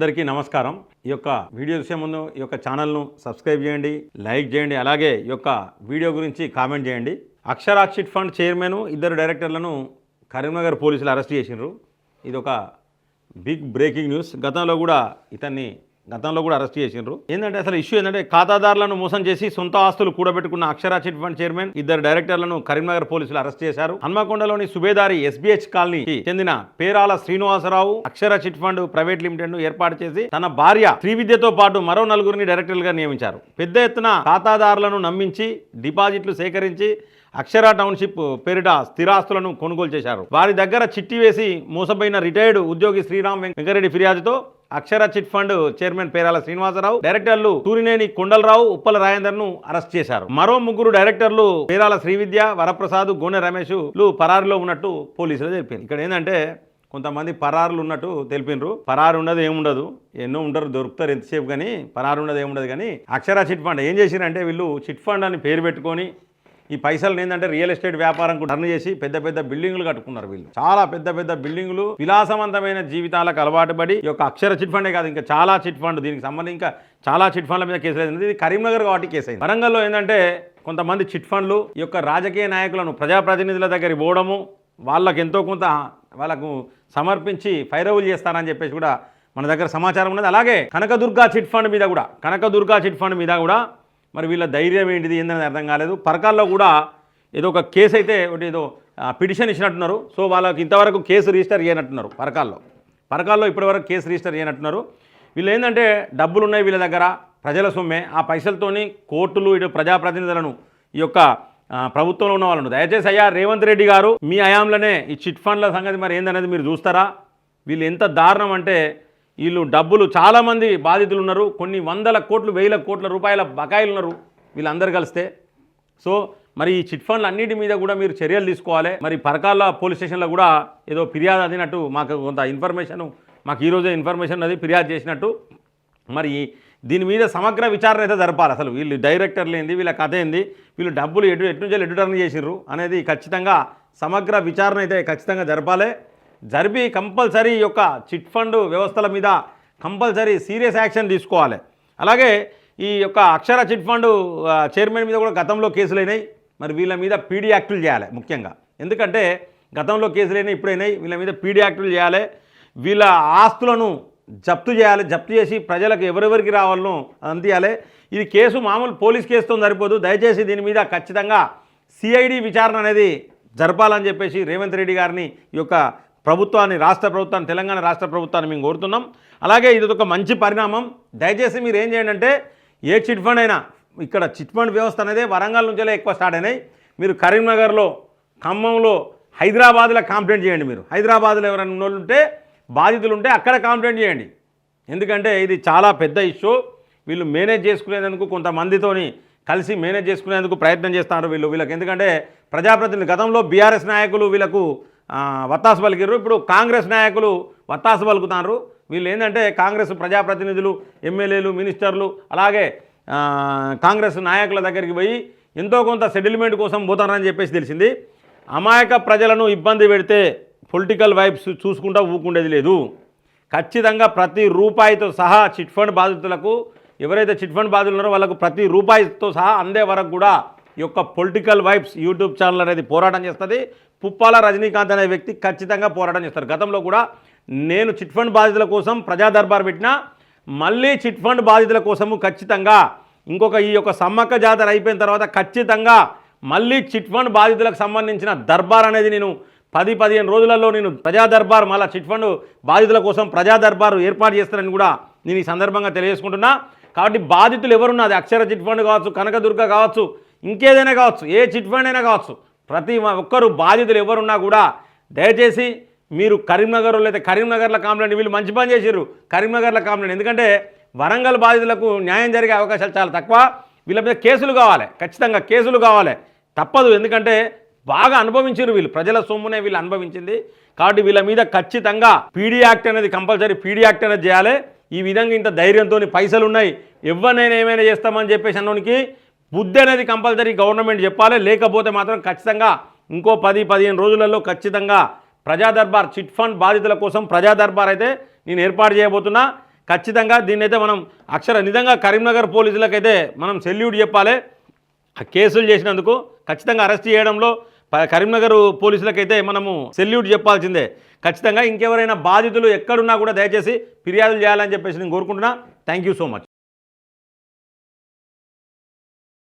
అందరికీ నమస్కారం. ఈ యొక్క వీడియో చూసే ముందు ఈ యొక్క ఛానల్ను సబ్స్క్రైబ్ చేయండి లైక్ చేయండి అలాగే ఈ యొక్క వీడియో గురించి కామెంట్ చేయండి. అక్షరా చిట్ ఫండ్ చైర్మన్ ఇద్దరు డైరెక్టర్లను కరీంనగర్ పోలీసులు అరెస్ట్ చేసిండ్రు. ఇది ఒక బిగ్ బ్రేకింగ్ న్యూస్. గతంలో కూడా ఇతన్ని గతంలో కూడా అరెస్ట్ చేసిండ్రు. ఏంటంటే అసలు ఇష్యూ ఏంటంటే ఖాతాదారులను మోసం చేసి సొంత ఆస్తులు కూడబెట్టుకున్న అక్షరా చిట్ ఫండ్ చైర్మన్ ఇద్దరు డైరెక్టర్లను కరీంనగర్ పోలీసులు అరెస్ట్ చేశారు. హన్మకొండలోని సుబేదారి ఎస్బీహెచ్ కాలనీకి చెందిన Perala Srinivasarao Akshara chit fund private లిమిటెడ్ను ఏర్పాటు చేసి తన భార్య శ్రీవిద్యతో పాటు మరో నలుగురిని డైరెక్టర్లుగా నియమించారు. పెద్ద ఎత్తున ఖాతాదారులను నమ్మించి డిపాజిట్లు సేకరించి అక్షర టౌన్షిప్ పేరిట స్థిరాస్తులను కొనుగోలు చేశారు. వారి దగ్గర చిట్టి వేసి మోసపోయిన రిటైర్డ్ ఉద్యోగి శ్రీరామ్ వెంకరెడ్డి ఫిర్యాదుతో Akshara chit fund chairman Perala Srinivasarao డైరెక్టర్లు సూరినేని కొండలరావు ఉప్పల రాజేందర్ను అరెస్ట్ చేశారు. మరో ముగ్గురు డైరెక్టర్లు పేరాల శ్రీవిద్య వరప్రసాద్ గోనె రమేష్లు పరారులో ఉన్నట్టు పోలీసులు తెలిపారు. ఇక్కడ ఏంటంటే కొంతమంది పరారులు ఉన్నట్టు తెలిపినరు. పరారు ఉండదు ఏముండదు. ఎన్నో ఉంటారు దొరుకుతారు ఎంతసేపు కానీ పరారు ఉండదు ఏముండదు కానీ అక్షర చిట్ ఫండ్ ఏం చేసిరంటే వీళ్ళు చిట్ ఫండ్ అని పేరు పెట్టుకొని ఈ పైసలు ఏంటంటే రియల్ ఎస్టేట్ వ్యాపారం టర్న్ చేసి పెద్ద పెద్ద బిల్డింగ్లు కట్టుకున్నారు వీళ్ళు. చాలా పెద్ద పెద్ద బిల్డింగ్లు విలాసవంతమైన జీవితాలకు అలవాటు పడి ఈ యొక్క అక్షర చిట్ ఫండే కాదు ఇంకా చాలా చిట్ ఫండ్ దీనికి సంబంధించి ఇంకా చాలా చిట్ ఫండ్ల మీద కేసులు అయింది ఇది కరీంనగర్ కాబట్టి కేసు అయింది. వరంగల్లో ఏంటంటే కొంతమంది చిట్ ఫండ్లు ఈ యొక్క రాజకీయ నాయకులను ప్రజాప్రతినిధుల దగ్గరికి పోవడము వాళ్ళకి ఎంతో కొంత వాళ్ళకు సమర్పించి ఫైరవులు చేస్తారని చెప్పేసి కూడా మన దగ్గర సమాచారం ఉన్నది. అలాగే కనకదుర్గా చిట్ ఫండ్ మీద కూడా కనకదుర్గా చిట్ ఫండ్ మీద కూడా మరి వీళ్ళ ధైర్యం ఏంటిది ఏందని అర్థం కాలేదు. పరకాల్లో కూడా ఏదో ఒక కేసు అయితే ఒకటి ఏదో పిటిషన్ ఇచ్చినట్టున్నారు. సో వాళ్ళకి ఇంతవరకు కేసు రిజిస్టర్ చేయనట్టున్నారు పరకాల్లో. పరకాల్లో ఇప్పటివరకు కేసు రిజిస్టర్ చేయనట్టున్నారు. వీళ్ళు ఏంటంటే డబ్బులు ఉన్నాయి వీళ్ళ దగ్గర ప్రజల సొమ్మే. ఆ పైసలతోని కోర్టులు ఇటు ప్రజాప్రతినిధులను ఈ యొక్క ప్రభుత్వంలో ఉన్న వాళ్ళను. దయచేసి అయ్యా రేవంత్ రెడ్డి గారు మీ హయాంలోనే ఈ చిట్ ఫండ్ల సంగతి మరి ఏందనేది మీరు చూస్తారా? వీళ్ళు ఎంత దారుణం అంటే వీళ్ళు డబ్బులు చాలామంది బాధితులు ఉన్నారు కొన్ని వందల కోట్లు వేల కోట్ల రూపాయల బకాయిలు ఉన్నారు వీళ్ళందరూ కలిస్తే. సో మరి ఈ చిట్ ఫండ్లు అన్నిటి మీద కూడా మీరు చర్యలు తీసుకోవాలి. మరి పరకాల పోలీస్ స్టేషన్లో కూడా ఏదో ఫిర్యాదు అందినట్టు మాకు కొంత ఇన్ఫర్మేషన్ మాకు ఈరోజే ఇన్ఫర్మేషన్ అది ఫిర్యాదు చేసినట్టు. మరి దీని మీద సమగ్ర విచారణ అయితే జరపాలి. అసలు వీళ్ళు డైరెక్టర్లు ఏంది వీళ్ళ కథ ఏంది వీళ్ళు డబ్బులు ఎటు ఎటు నుంచి ఎటు టర్న్ చేసిర్రు అనేది ఖచ్చితంగా సమగ్ర విచారణ అయితే ఖచ్చితంగా జరపాలి. జరిపి కంపల్సరీ యొక్క చిట్ ఫండ్ వ్యవస్థల మీద కంపల్సరీ సీరియస్ యాక్షన్ తీసుకోవాలి. అలాగే ఈ యొక్క అక్షర చిట్ ఫండ్ చైర్మన్ మీద కూడా గతంలో కేసులైనాయి. మరి వీళ్ళ మీద పీడీ యాక్టులు చేయాలి ముఖ్యంగా. ఎందుకంటే గతంలో కేసులైనా ఇప్పుడైనాయి. వీళ్ళ మీద పీడీ యాక్టులు చేయాలి. వీళ్ళ ఆస్తులను జప్తు చేయాలి. జప్తు చేసి ప్రజలకు ఎవరెవరికి రావాలనో అందియాలి. ఇది కేసు మామూలు పోలీస్ కేసుతో సరిపోదు. దయచేసి దీని మీద ఖచ్చితంగా సిఐడి విచారణ అనేది జరపాలని చెప్పేసి రేవంత్ రెడ్డి గారిని ఈ యొక్క ప్రభుత్వాన్ని రాష్ట్ర ప్రభుత్వాన్ని తెలంగాణ రాష్ట్ర ప్రభుత్వాన్ని మేము కోరుతున్నాం. అలాగే ఇది ఒక మంచి పరిణామం. దయచేసి మీరు ఏం చేయండి అంటే ఏ చిట్ ఫండ్ అయినా ఇక్కడ చిట్ ఫండ్ వ్యవస్థ అనేది వరంగల్ నుంచే ఎక్కువ స్టార్ట్ అయినాయి. మీరు కరీంనగర్లో ఖమ్మంలో హైదరాబాద్లో కంప్లైంట్ చేయండి మీరు. హైదరాబాద్లో ఎవరైనా ఉన్నోళ్ళు ఉంటే బాధితులు ఉంటే అక్కడ కాంప్లైంట్ చేయండి. ఎందుకంటే ఇది చాలా పెద్ద ఇష్యూ. వీళ్ళు మేనేజ్ చేసుకునేందుకు కొంతమందితోని కలిసి మేనేజ్ చేసుకునేందుకు ప్రయత్నం చేస్తున్నారు వీళ్ళు. వీళ్ళకి ఎందుకంటే ప్రజాప్రతినిధులు గతంలో బీఆర్ఎస్ నాయకులు వీళ్ళకు వత్తాసు పలికిర్రు. ఇప్పుడు కాంగ్రెస్ నాయకులు వత్తాసు పలుకుతారు వీళ్ళు ఏంటంటే కాంగ్రెస్ ప్రజాప్రతినిధులు ఎమ్మెల్యేలు మినిస్టర్లు అలాగే కాంగ్రెస్ నాయకుల దగ్గరికి పోయి ఎంతో కొంత సెటిల్మెంట్ కోసం పోతారని చెప్పేసి తెలిసింది. అమాయక ప్రజలను ఇబ్బంది పెడితే పొలిటికల్ వైబ్స్ చూసుకుంటా ఊకుండేది లేదు. ఖచ్చితంగా ప్రతి రూపాయితో సహా చిట్ ఫండ్ బాధితులకు ఎవరైతే చిట్ ఫండ్ బాధితులు ఉన్నారో వాళ్ళకు ప్రతి రూపాయితో సహా అందే వరకు కూడా ఈ యొక్క పొలిటికల్ వైబ్స్ యూట్యూబ్ ఛానల్ అనేది పోరాటం చేస్తుంది. పుప్పాల రజనీకాంత్ అనే వ్యక్తి ఖచ్చితంగా పోరాటం చేస్తారు. గతంలో కూడా నేను చిట్ ఫండ్ బాధితుల కోసం ప్రజా దర్బార్ పెట్టినా మళ్ళీ చిట్ ఫండ్ బాధితుల కోసము ఖచ్చితంగా ఇంకొక ఈ యొక్క సమ్మక్క జాతర అయిపోయిన తర్వాత ఖచ్చితంగా మళ్ళీ చిట్ ఫండ్ బాధితులకు సంబంధించిన దర్బార్ అనేది నేను పది పదిహేను రోజులలో నేను ప్రజా దర్బార్ మళ్ళీ చిట్ ఫండ్ బాధితుల కోసం ప్రజా దర్బార్ ఏర్పాటు చేస్తానని కూడా నేను ఈ సందర్భంగా తెలియజేసుకుంటున్నా. కాబట్టి బాధితులు ఎవరున్నా అది అక్షర చిట్ ఫండ్ కావచ్చు కనకదుర్గ కావచ్చు ఇంకేదైనా కావచ్చు ఏ చిట్ ఫండ్ అయినా కావచ్చు ప్రతి ఒక్కరు బాధితులు ఎవరున్నా కూడా దయచేసి మీరు కరీంనగర్ లేదా కరీంనగర్లో కాంప్లైంట్ వీళ్ళు మంచి పని చేసిర్రు. కరీంనగర్లో కాంప్లైంట్ ఎందుకంటే వరంగల్ బాధితులకు న్యాయం జరిగే అవకాశాలు చాలా తక్కువ. వీళ్ళ మీద కేసులు కావాలి. ఖచ్చితంగా కేసులు కావాలి. తప్పదు. ఎందుకంటే బాగా అనుభవించారు వీళ్ళు. ప్రజల సొమ్మునే వీళ్ళు అనుభవించింది. కాబట్టి వీళ్ళ మీద ఖచ్చితంగా పీడీ యాక్ట్ అనేది కంపల్సరీ పీడీ యాక్ట్ అనేది చేయాలి. ఈ విధంగా ఇంత ధైర్యంతో పైసలు ఉన్నాయి ఎవరినైనా ఏమైనా చేస్తామని చెప్పేసి అన్నోనికి బుద్ధి అనేది కంపల్సరీ గవర్నమెంట్ చెప్పాలి. లేకపోతే మాత్రం ఖచ్చితంగా ఇంకో పది పదిహేను రోజులలో ఖచ్చితంగా ప్రజా దర్బార్ చిట్ ఫండ్ బాధితుల కోసం ప్రజా దర్బార్ అయితే నేను ఏర్పాటు చేయబోతున్నా. ఖచ్చితంగా దీన్ని అయితే మనం అక్షర నిజంగా కరీంనగర్ పోలీసులకైతే మనం సెల్యూట్ చెప్పాలి. ఆ కేసులు చేసినందుకు ఖచ్చితంగా అరెస్ట్ చేయడంలో కరీంనగర్ పోలీసులకైతే మనము సెల్యూట్ చెప్పాల్సిందే. ఖచ్చితంగా ఇంకెవరైనా బాధితులు ఎక్కడున్నా కూడా దయచేసి ఫిర్యాదులు చేయాలని చెప్పేసి నేను కోరుకుంటున్నా. Thank you so much.